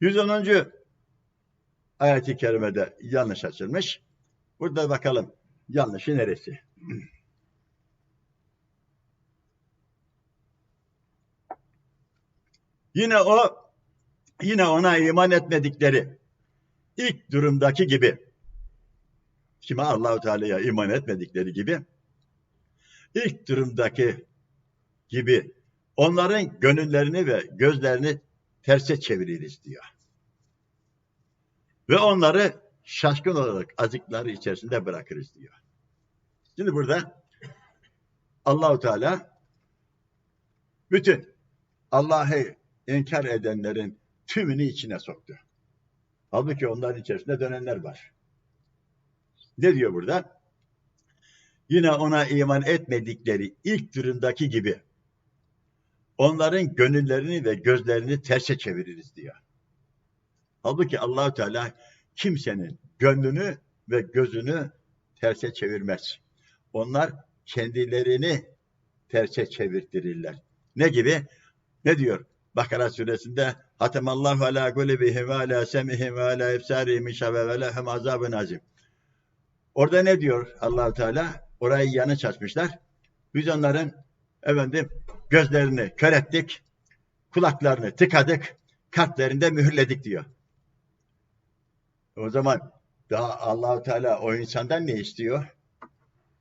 110. ayet-i kerimede yanlış açılmış. Burada bakalım yanlışı neresi? Yine o yine ona iman etmedikleri ilk durumdaki gibi kime Allahu Teala'ya iman etmedikleri gibi ilk durumdaki gibi onların gönüllerini ve gözlerini terse çeviririz diyor. Ve onları şaşkın olarak azıkları içerisinde bırakırız diyor. Şimdi burada Allahu Teala bütün Allah'ı inkar edenlerin tümünü içine soktu. Halbuki onların içerisinde dönenler var. Ne diyor burada? Yine ona iman etmedikleri ilk durumdaki gibi onların gönüllerini ve gözlerini terse çeviririz diyor. Halbuki Allahu Teala kimsenin gönlünü ve gözünü terse çevirmez. Onlar kendilerini terse çevirtirirler. Ne gibi? Ne diyor? Bakara suresinde Hatemallahu ala kulubihim ve ala semihim ve ala efsarihim şabe ve lehum azabın azim. Orada ne diyor Allahu Teala? Orayı yanı açmışlar. Biz onların efendim gözlerini kör ettik, kulaklarını tıkadık, kalplerinde mühürledik diyor. O zaman daha Allahu Teala o insandan ne istiyor?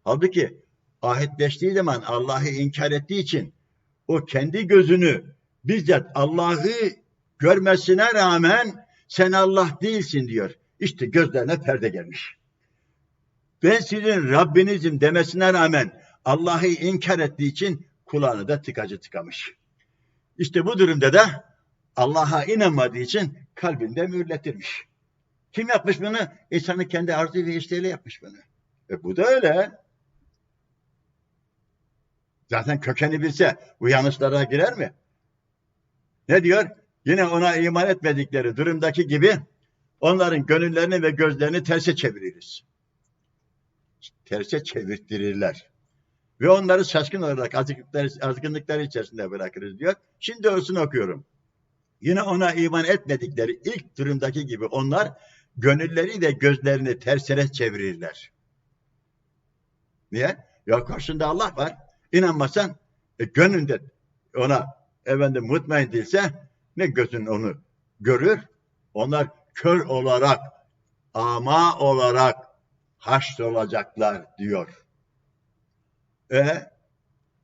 Halbuki ahitleştiği zaman Allah'ı inkar ettiği için o kendi gözünü bizzat Allah'ı görmesine rağmen sen Allah değilsin diyor. İşte gözlerine perde gelmiş. Ben sizin Rabbinizim demesine rağmen Allah'ı inkar ettiği için kulağını da tıkacı tıkamış. İşte bu durumda da Allah'a inanmadığı için kalbinde mühürletirmiş. Kim yapmış bunu? İnsanın kendi arzu ve isteğiyle yapmış bunu. E bu da öyle. Zaten kökeni bilse bu yanlışlara girer mi? Ne diyor? Yine ona iman etmedikleri durumdaki gibi onların gönüllerini ve gözlerini terse çeviririz. Terse çevirttirirler. Ve onları şaşkın olarak azgınlıklar, azgınlıklar içerisinde bırakırız diyor. Şimdi doğrusunu okuyorum. Yine ona iman etmedikleri ilk durumdaki gibi onlar gönülleri ve gözlerini tersine çevirirler. Niye? Ya karşında Allah var. İnanmasan e, gönlünde ona efendim mutmain değilse ne gözün onu görür? Onlar kör olarak, ama olarak haşt olacaklar diyor. E,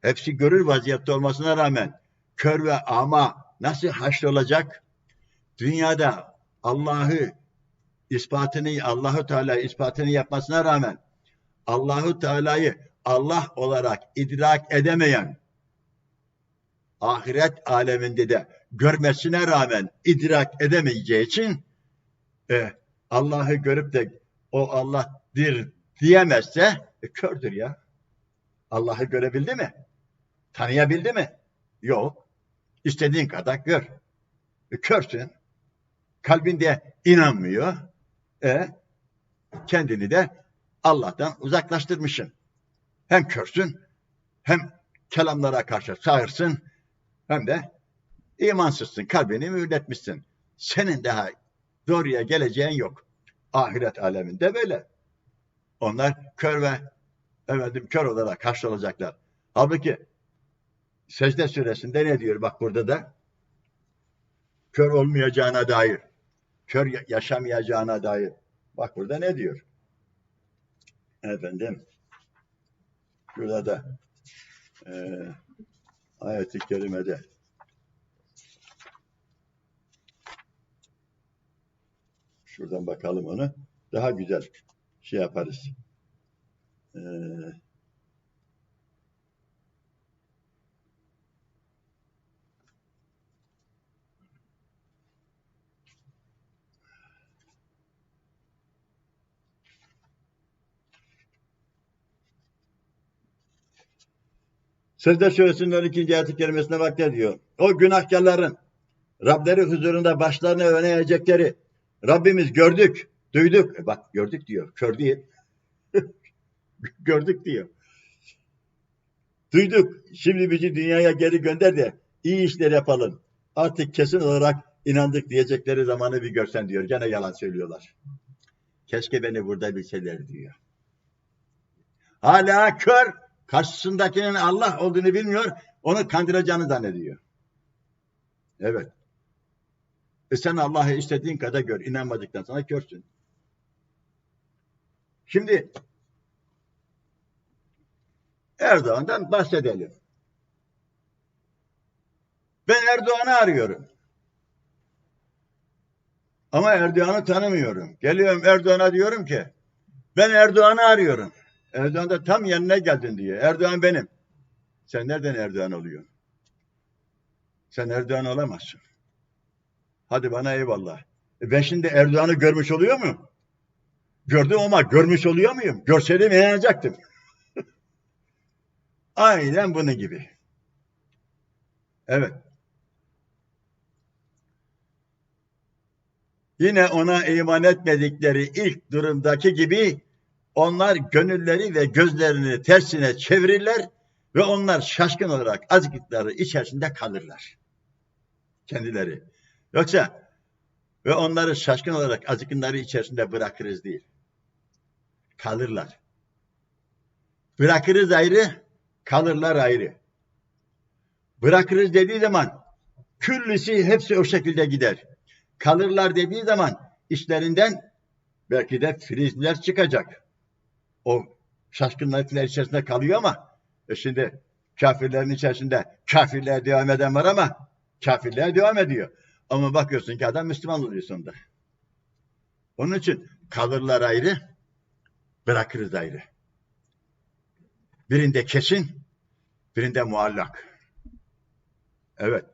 hepsi görür vaziyette olmasına rağmen kör ve ama nasıl haşt olacak? Dünyada Allah'ı ispatını Allahu Teala ispatını yapmasına rağmen Allahu Teala'yı Allah olarak idrak edemeyen ahiret aleminde de görmesine rağmen idrak edemeyeceği için e, Allah'ı görüp de o Allah'dır diyemezse e, kördür ya. Allah'ı görebildi mi? Tanıyabildi mi? Yok. İstediğin kadar gör. E, körsün. Kalbinde inanmıyor. E, kendini de Allah'tan uzaklaştırmışsın. Hem körsün, hem kelamlara karşı sağırsın, hem de imansızsın, kalbini mühürletmişsin. Senin daha doğruya geleceğin yok. Ahiret aleminde böyle. Onlar kör ve efendim kör olarak karşılanacaklar. Halbuki secde suresinde ne diyor? Bak burada da kör olmayacağına dair, kör yaşamayacağına dair. Bak burada ne diyor? Efendim şurada da e, ayet-i kerimede şuradan bakalım onu. Daha güzel şey yaparız. Ee, Secde Suresi'nin 12. ayet-i kerimesine bak ne diyor. O günahkarların Rableri huzurunda başlarını öne eğecekleri Rabbimiz gördük, duyduk. E bak gördük diyor, kör değil. gördük diyor. Duyduk, şimdi bizi dünyaya geri gönder de iyi işler yapalım. Artık kesin olarak inandık diyecekleri zamanı bir görsen diyor. Gene yalan söylüyorlar. Keşke beni burada bilseler diyor. Hala kör, karşısındakinin Allah olduğunu bilmiyor, onu kandıracağını zannediyor. Evet. E sen Allah'ı istediğin kadar gör, inanmadıktan sonra körsün. Şimdi Erdoğan'dan bahsedelim. Ben Erdoğan'ı arıyorum. Ama Erdoğan'ı tanımıyorum. Geliyorum Erdoğan'a diyorum ki ben Erdoğan'ı arıyorum. Erdoğan da tam yanına geldin diye. Erdoğan benim. Sen nereden Erdoğan oluyorsun? Sen Erdoğan olamazsın. Hadi bana eyvallah. E ben şimdi Erdoğan'ı görmüş oluyor muyum? Gördüm ama görmüş oluyor muyum? Görseydim inanacaktım. Aynen bunun gibi. Evet. Yine ona iman etmedikleri ilk durumdaki gibi onlar gönülleri ve gözlerini tersine çevirirler ve onlar şaşkın olarak azgıtları içerisinde kalırlar. Kendileri. Yoksa ve onları şaşkın olarak azgınları içerisinde bırakırız değil. Kalırlar. Bırakırız ayrı, kalırlar ayrı. Bırakırız dediği zaman küllüsü hepsi o şekilde gider. Kalırlar dediği zaman işlerinden belki de filizler çıkacak. O şaşkınlıklar içerisinde kalıyor ama e şimdi kafirlerin içerisinde kafirliğe devam eden var ama kafirliğe devam ediyor. Ama bakıyorsun ki adam Müslüman oluyor sonunda. Onun için kalırlar ayrı, bırakırız ayrı. Birinde kesin, birinde muallak. Evet.